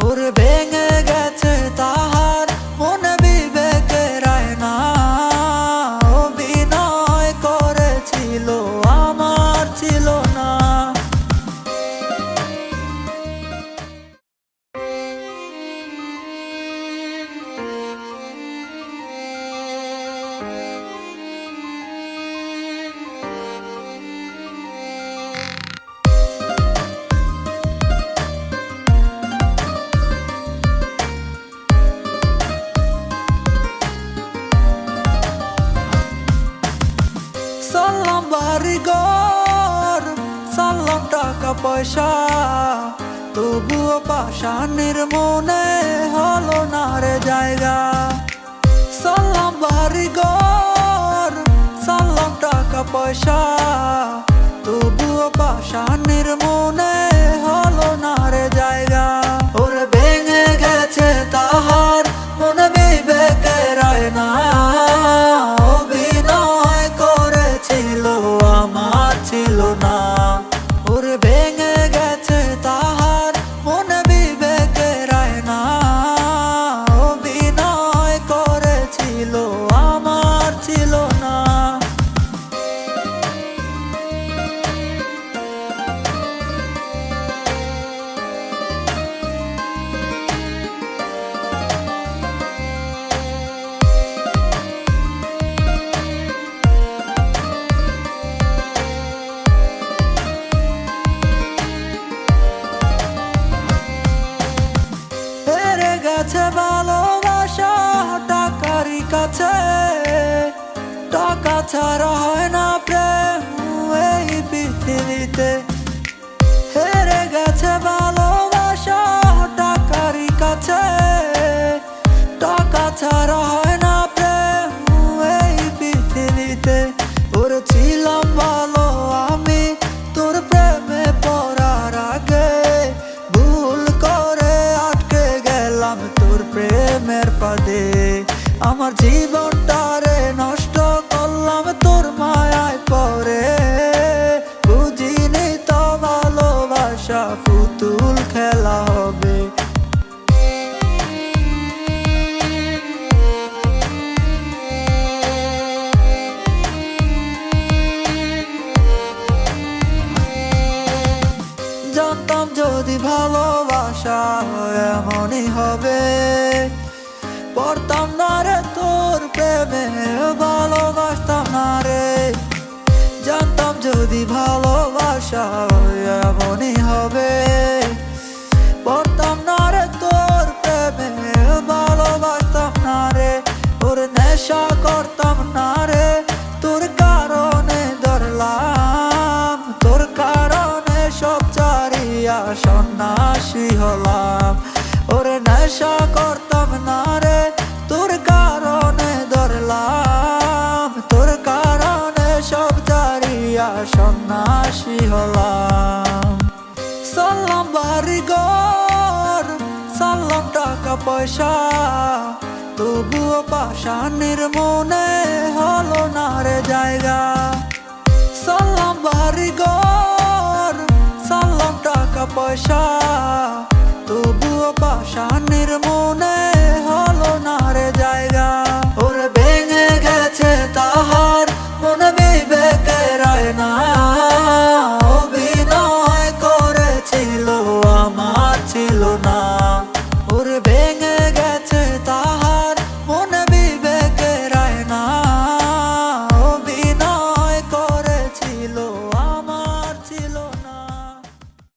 ওরে ভেঙে সাল্লাম বাড়িঘর সাল্লাম টাকা, পয়সা। তবুও পাশানের মনে হলো না রে জায়গা। সাল্লাম বাড়িঘর সাল্লাম টাকা, পয়সা। তবুও পাশানের মনে ছাড়া হয় না প্রেম এই পৃথিবীতে। হেরে গেছে ভালোবাসা টাকারই কাছে। টাকা ছাড়া হয় না প্রেম এই পৃথিবীতে। ওরে ছিলাম ভালো আমি তোর প্রেমে পড়ার আগে। ভুল করে আটকে গেলাম তোর প্রেমের পাদে আমার জীবনটারে ভালোবাসা এমনই হবে। পড়তাম না রে তোর প্রেমে, ভালোবাসতাম না রে। জানতাম যদি ভালোবাসা এমনই হবে। চারিয়া সন্ন্যাসী হলাম। ওরে নেশা করতাম না রে, তোর কারণে ধরলাম। তোর কারণে সব চারিয়া সন্ন্যাসী হলাম। সাল্লাম সাল্লাম টাকা পয়সা। তবুও পাশানের মনে হলো না রে জায়গা। সাল্লাম বাড়িঘর তবুও